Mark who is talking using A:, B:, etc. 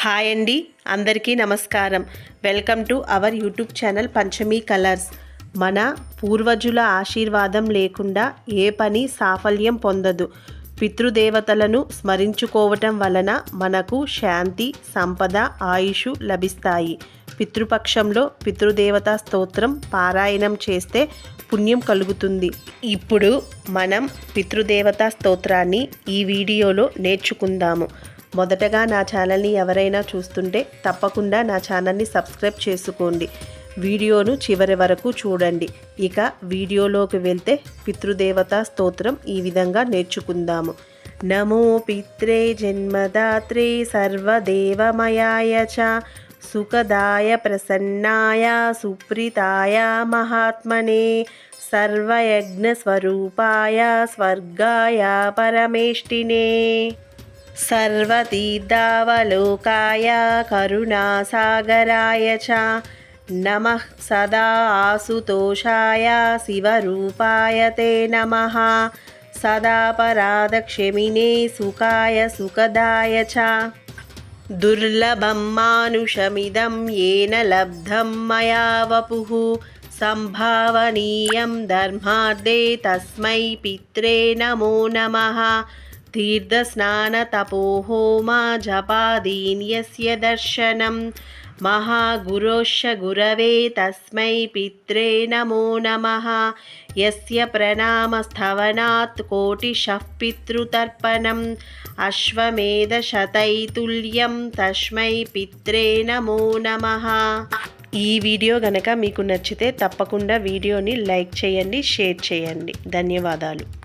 A: Hi అండి అందరికీ నమస్కారం. Welcome to our YouTube channel Panchami colours. మన పూర్వజుల ఆశీర్వాదం లేకుండా ఏ పని సాఫల్యం పొందదు. పితృదేవతలను స్మరించుకోవటం వలన మనకు శాంతి సంపద ఆయుషు లభిస్తాయి. పితృపక్షంలో పితృదేవతా స్తోత్రం పారాయణం చేస్తే పుణ్యం కలుగుతుంది. ఇప్పుడు మనం పితృదేవతా స్తోత్రాన్ని ఈ వీడియోలో నేర్చుకుందాము. మొదటగా నా ఛానల్ని ఎవరైనా చూస్తుంటే తప్పకుండా నా ఛానల్ని సబ్స్క్రైబ్ చేసుకోండి. వీడియోను చివరి వరకు చూడండి ఇక వీడియోలోకి వెళ్తే పితృదేవతా స్తోత్రం ఈ విధంగా నేర్చుకుందాము నమో పిత్రే జన్మదాత్రే సర్వదేవమయాయ చ సుఖదాయ ప్రసన్నాయ సుప్రీతాయ మహాత్మనే సర్వయజ్ఞస్వరూపాయ స్వర్గాయ పరమేష్టినే सर्वतीर्थावलोकाय करुणासागराय च నమ సదా ఆసుతోషాయ శివరూపాయ తే నమ. సదా పరాదక్షమినే సుఖాయ సుఖదాయ చ. దుర్లభం మానుషమిదం ఏన లబ్ధం మయా వపు. సంభావనీయం ధర్మార్థే తస్మై పిత్రే నమో నమ. తీర్థస్నానతపోహోమా జపాదీన్యస్య దర్శనం. महागुरोश्च गुरवे तस्मै पित्रे नमो नमः यस्य प्रणामस्थवनात् कोटिशः पितृतर्पणम् అశ్వమేధశతైతుల్యం తస్మై పిత్రే నమో నమ ఈ వీడియో గనక మీకు నచ్చితే తప్పకుండా వీడియోని లైక్ చేయండి షేర్ చేయండి ధన్యవాదాలు